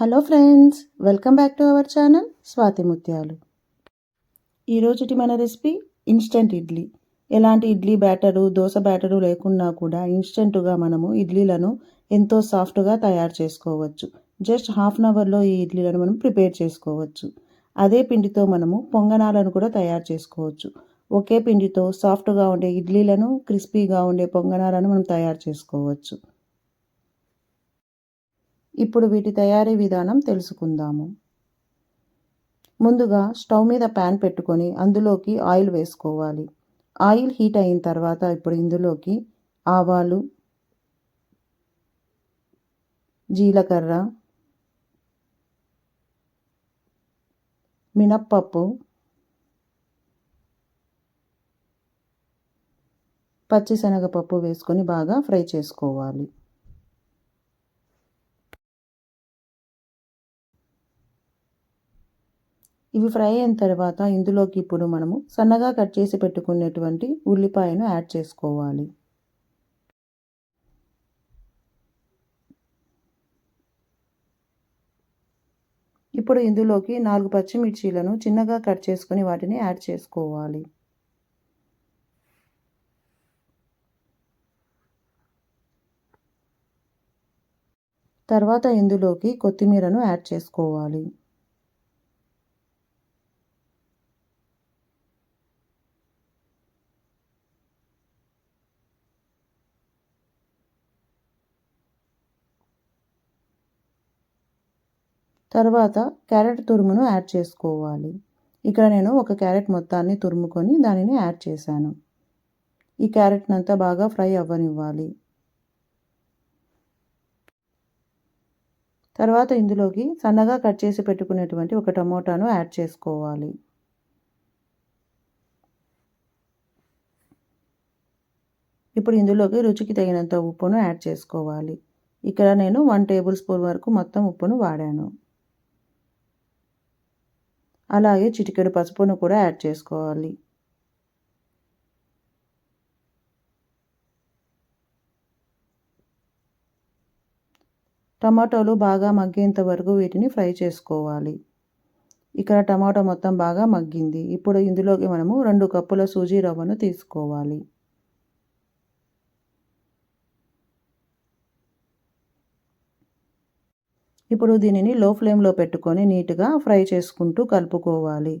Hello friends welcome back to our channel Swathi Mutyalu. ఈరోజుటి మన recipe instant idli. ఎలాంటి idli batter dosa batter లేకున్నా కూడా ఇన్స్టెంట్గా మనము ఇడ్లీలను ఎంతో సాఫ్ట్గా తయారు చేసుకోవచ్చు. జస్ట్ హాఫ్ అన్ అవర్లో ఈ ఇడ్లీలను మనం ప్రిపేర్ చేసుకోవచ్చు. అదే పిండితో మనము పొంగనాలను కూడా తయారు చేసుకోవచ్చు. ఒకే పిండితో సాఫ్ట్గా ఉండే ఇడ్లీలను క్రిస్పీగా ఉండే పొంగనాలను మనం తయారు చేసుకోవచ్చు. ఇప్పుడు వీటి తయారీ విధానం తెలుసుకుందాము. ముందుగా స్టవ్ మీద ప్యాన్ పెట్టుకొని అందులోకి ఆయిల్ వేసుకోవాలి. ఆయిల్ హీట్ అయిన తర్వాత ఇప్పుడు ఇందులోకి ఆవాలు జీలకర్ర మినప్పప్పు పచ్చిశనగపప్పు వేసుకొని బాగా ఫ్రై చేసుకోవాలి. ఇవి ఫ్రై అయిన తర్వాత ఇందులోకి ఇప్పుడు మనము సన్నగా కట్ చేసి పెట్టుకునేటువంటి ఉల్లిపాయను యాడ్ చేసుకోవాలి. ఇప్పుడు ఇందులోకి నాలుగు పచ్చిమిర్చీలను చిన్నగా కట్ చేసుకుని వాటిని యాడ్ చేసుకోవాలి. తర్వాత ఇందులోకి కొత్తిమీరను యాడ్ చేసుకోవాలి. తర్వాత క్యారెట్ తురుమును యాడ్ చేసుకోవాలి. ఇక్కడ నేను ఒక క్యారెట్ మొత్తాన్ని తురుముకొని దానిని యాడ్ చేశాను. ఈ క్యారెట్ని అంతా బాగా ఫ్రై అవ్వనివ్వాలి. తర్వాత ఇందులోకి సన్నగా కట్ చేసి పెట్టుకునేటువంటి ఒక టమోటాను యాడ్ చేసుకోవాలి. ఇప్పుడు ఇందులోకి రుచికి తగినంత ఉప్పును యాడ్ చేసుకోవాలి. ఇక్కడ నేను వన్ టేబుల్ స్పూన్ వరకు మొత్తం ఉప్పును వాడాను. అలాగే చిటికెడు పసుపును కూడా యాడ్ చేసుకోవాలి. టమాటోలు బాగా మగ్గేంత వరకు వీటిని ఫ్రై చేసుకోవాలి. ఇక్కడ టమాటో మొత్తం బాగా మగ్గింది. ఇప్పుడు ఇందులోకి మనము రెండు కప్పుల సూజీ రవ్వను తీసుకోవాలి. ఇప్పుడు దీనిని లో ఫ్లేమ్లో పెట్టుకొని నీట్గా ఫ్రై చేసుకుంటూ కలుపుకోవాలి.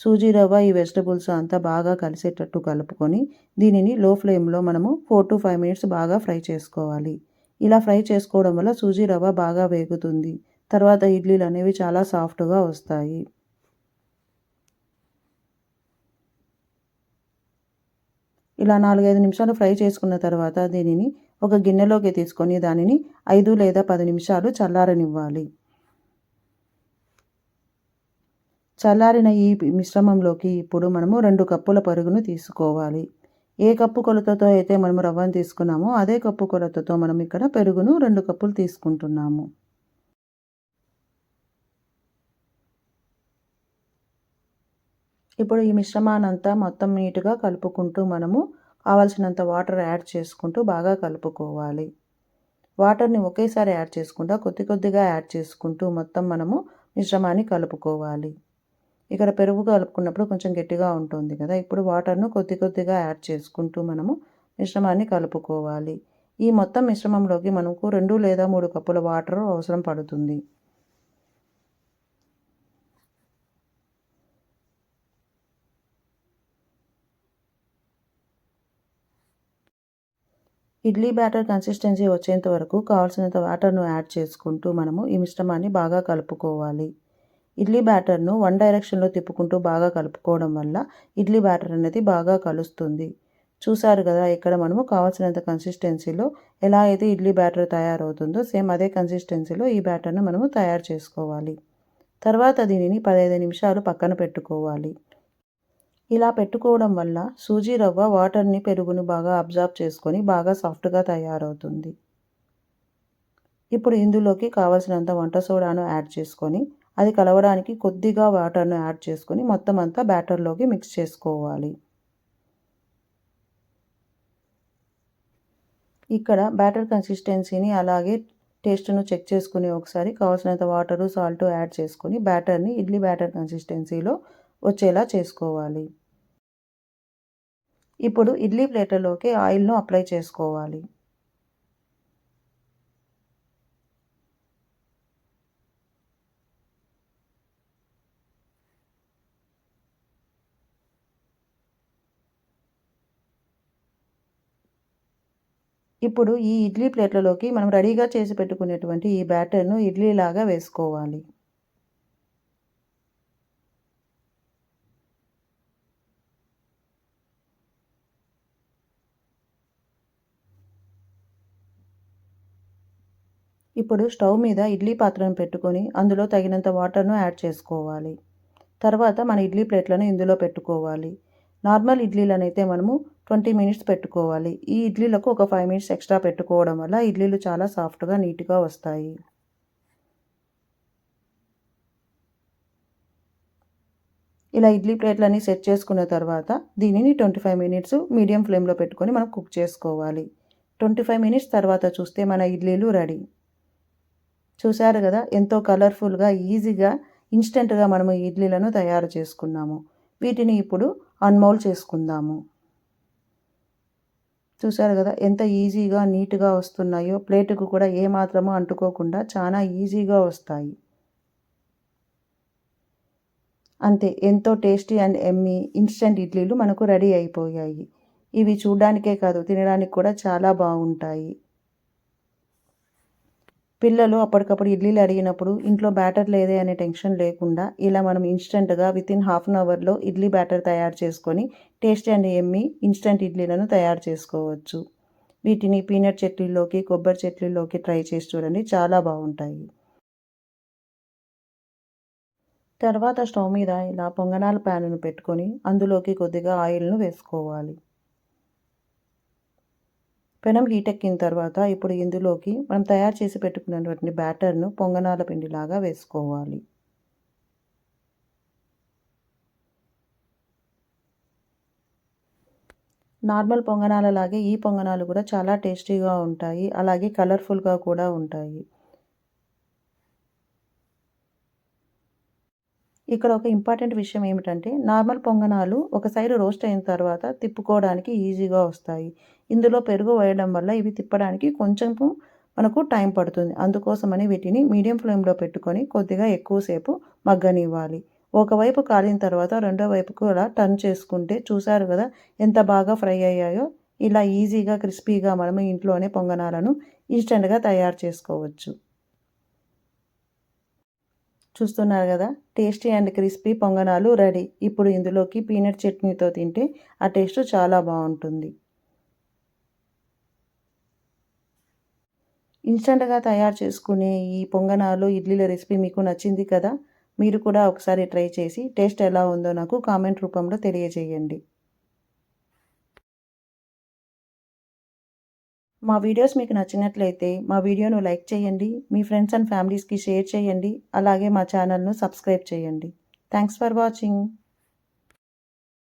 సూజీ రవ్వ ఈ వెజిటబుల్స్ అంతా బాగా కలిసేటట్టు కలుపుకొని దీనిని లో ఫ్లేమ్లో మనము ఫోర్ టు ఫైవ్ మినిట్స్ బాగా ఫ్రై చేసుకోవాలి. ఇలా ఫ్రై చేసుకోవడం వల్ల సూజీ రవ్వ బాగా వేగుతుంది. తర్వాత ఇడ్లీలు అనేవి చాలా సాఫ్ట్గా వస్తాయి. ఇలా నాలుగైదు నిమిషాలు ఫ్రై చేసుకున్న తర్వాత దీనిని ఒక గిన్నెలోకి తీసుకొని దానిని ఐదు లేదా పది నిమిషాలు చల్లారనివ్వాలి. చల్లారిన ఈ మిశ్రమంలోకి ఇప్పుడు మనము రెండు కప్పుల పరుగును తీసుకోవాలి. ఏ కప్పు కొలతతో అయితే మనము రవ్వను తీసుకున్నామో అదే కప్పు కొలతతో మనం ఇక్కడ పెరుగును రెండు కప్పులు తీసుకుంటున్నాము. ఇప్పుడు ఈ మిశ్రమానంతా మొత్తం నీటుగా కలుపుకుంటూ మనము కావాల్సినంత వాటర్ యాడ్ చేసుకుంటూ బాగా కలుపుకోవాలి. వాటర్ని ఒకేసారి యాడ్ చేసుకుంటా కొద్ది కొద్దిగా యాడ్ చేసుకుంటూ మొత్తం మనము మిశ్రమాన్ని కలుపుకోవాలి. ఇక్కడ పెరుగు కలుపుకున్నప్పుడు కొంచెం గట్టిగా ఉంటుంది కదా ఇప్పుడు వాటర్ను కొద్ది కొద్దిగా యాడ్ చేసుకుంటూ మనము మిశ్రమాన్ని కలుపుకోవాలి. ఈ మొత్తం మిశ్రమంలోకి మనకు రెండు లేదా మూడు కప్పుల వాటర్ అవసరం పడుతుంది. ఇడ్లీ బ్యాటర్ కన్సిస్టెన్సీ వచ్చేంత వరకు కావాల్సినంత వాటర్ను యాడ్ చేసుకుంటూ మనము ఈ మిశ్రమాన్ని బాగా కలుపుకోవాలి. ఇడ్లీ బ్యాటర్ను వన్ డైరెక్షన్లో తిప్పుకుంటూ బాగా కలుపుకోవడం వల్ల ఇడ్లీ బ్యాటర్ అనేది బాగా కలుస్తుంది. చూసారు కదా ఇక్కడ మనము కావాల్సినంత కన్సిస్టెన్సీలో ఎలా అయితే ఇడ్లీ బ్యాటర్ తయారవుతుందో సేమ్ అదే కన్సిస్టెన్సీలో ఈ బ్యాటర్ను మనము తయారు చేసుకోవాలి. తర్వాత దీనిని పదహైదు నిమిషాలు పక్కన పెట్టుకోవాలి. ఇలా పెట్టుకోవడం వల్ల సూజీ రవ్వ వాటర్ని పెరుగును బాగా అబ్జార్బ్ చేసుకొని బాగా సాఫ్ట్గా తయారవుతుంది. ఇప్పుడు ఇందులోకి కావలసినంత వంట సోడాను యాడ్ చేసుకొని అది కలవడానికి కొద్దిగా వాటర్ను యాడ్ చేసుకొని మొత్తం అంతా బ్యాటర్లోకి మిక్స్ చేసుకోవాలి. ఇక్కడ బ్యాటర్ కన్సిస్టెన్సీని అలాగే టేస్ట్ను చెక్ చేసుకుని ఒకసారి కావాల్సినంత వాటరు సాల్ట్ యాడ్ చేసుకొని బ్యాటర్ని ఇడ్లీ బ్యాటర్ కన్సిస్టెన్సీలో వచ్చేలా చేసుకోవాలి. ఇప్పుడు ఇడ్లీ ప్లేట్లలోకి ఆయిల్ను అప్లై చేసుకోవాలి. ఇప్పుడు ఈ ఇడ్లీ ప్లేట్లలోకి మనం రెడీగా చేసి పెట్టుకునేటువంటి ఈ బ్యాటర్ను ఇడ్లీలాగా వేసుకోవాలి. ఇప్పుడు స్టవ్ మీద ఇడ్లీ పాత్రను పెట్టుకొని అందులో తగినంత వాటర్ను యాడ్ చేసుకోవాలి. తర్వాత మన ఇడ్లీ ప్లేట్లను ఇందులో పెట్టుకోవాలి. నార్మల్ ఇడ్లీలనైతే మనము ట్వంటీ మినిట్స్ పెట్టుకోవాలి. ఈ ఇడ్లీలకు ఒక ఫైవ్ మినిట్స్ ఎక్స్ట్రా పెట్టుకోవడం వల్ల ఇడ్లీలు చాలా సాఫ్ట్గా నీట్గా వస్తాయి. ఇలా ఇడ్లీ ప్లేట్లన్నీ సెట్ చేసుకున్న తర్వాత దీనిని ట్వంటీ ఫైవ్ మినిట్స్ మీడియం ఫ్లేమ్లో పెట్టుకొని మనం కుక్ చేసుకోవాలి. ట్వంటీ ఫైవ్ మినిట్స్ తర్వాత చూస్తే మన ఇడ్లీలు రెడీ. చూశారు కదా? ఎంతో కలర్ఫుల్గా ఈజీగా ఇన్స్టెంట్గా మనము ఇడ్లీలను తయారు చేసుకున్నాము. వీటిని ఇప్పుడు అన్మౌల్ చేసుకుందాము. చూశారు కదా? ఎంత ఈజీగా నీట్గా వస్తున్నాయో ప్లేటుకు కూడా ఏమాత్రమూ అంటుకోకుండా చాలా ఈజీగా వస్తాయి. అంతే ఎంతో టేస్టీ అండ్ ఎమ్మి ఇన్స్టెంట్ ఇడ్లీలు మనకు రెడీ అయిపోయాయి. ఇవి చూడడానికే కాదు తినడానికి కూడా చాలా బాగుంటాయి. పిల్లలు అప్పటికప్పుడు ఇడ్లీలు అడిగినప్పుడు ఇంట్లో బ్యాటర్ లేదే అనే టెన్షన్ లేకుండా ఇలా మనం ఇన్స్టెంట్గా విత్ ఇన్ హాఫ్ అన్ అవర్లో ఇడ్లీ బ్యాటర్ తయారు చేసుకొని టేస్టీ అండ్ ఎమ్మి ఇన్స్టెంట్ ఇడ్లీలను తయారు చేసుకోవచ్చు. వీటిని పీనట్ చట్నీలోకి కొబ్బరి చట్నీలోకి ట్రై చేసి చూడండి చాలా బాగుంటాయి. తర్వాత స్టవ్ మీద ఇలా పొంగనాల ప్యాన్ను పెట్టుకొని అందులోకి కొద్దిగా ఆయిల్ను వేసుకోవాలి. పెనం హీట్ ఎక్కిన తర్వాత ఇప్పుడు ఇందులోకి మనం తయారు చేసి పెట్టుకున్నటువంటి బ్యాటర్ను పొంగనాల పిండిలాగా వేసుకోవాలి. నార్మల్ పొంగనాలలాగే ఈ పొంగనాలు కూడా చాలా టేస్టీగా ఉంటాయి. అలాగే కలర్ఫుల్గా కూడా ఉంటాయి. ఇక్కడ ఒక ఇంపార్టెంట్ విషయం ఏమిటంటే నార్మల్ పొంగనాలు ఒక సైడ్ రోస్ట్ అయిన తర్వాత తిప్పుకోవడానికి ఈజీగా వస్తాయి. ఇందులో పెరుగు వేయడం వల్ల ఇవి తిప్పడానికి కొంచెం మనకు టైం పడుతుంది. అందుకోసమని వీటిని మీడియం ఫ్లేమ్లో పెట్టుకొని కొద్దిగా ఎక్కువసేపు మగ్గనివ్వాలి. ఒకవైపు కాలిన తర్వాత రెండో వైపుకు అలా టర్న్ చేసుకుంటే చూసారు కదా ఎంత బాగా ఫ్రై అయ్యాయో? ఇలా ఈజీగా క్రిస్పీగా మనము ఇంట్లోనే పొంగనాలను ఇన్స్టెంట్గా తయారు చేసుకోవచ్చు. చూస్తున్నారు కదా? Tasty and crispy ponganalu ready. ఇప్పుడు ఇందులోకి పీనట్ చట్నీతో తింటే ఆ టేస్ట్ చాలా బాగుంటుంది. ఇన్స్టెంట్గా తయారు చేసుకునే ఈ పొంగనాలు ఇడ్లీల రెసిపీ మీకు నచ్చింది కదా? మీరు కూడా ఒకసారి ట్రై చేసి టేస్ట్ ఎలా ఉందో నాకు కామెంట్ రూపంలో తెలియజేయండి. మా వీడియోస్ మీకు నచ్చినట్లయితే మా వీడియోను లైక్ చేయండి మీ ఫ్రెండ్స్ అండ్ ఫ్యామిలీస్కి షేర్ చేయండి అలాగే మా ఛానల్ను సబ్స్క్రైబ్ చేయండి. Thanks for watching.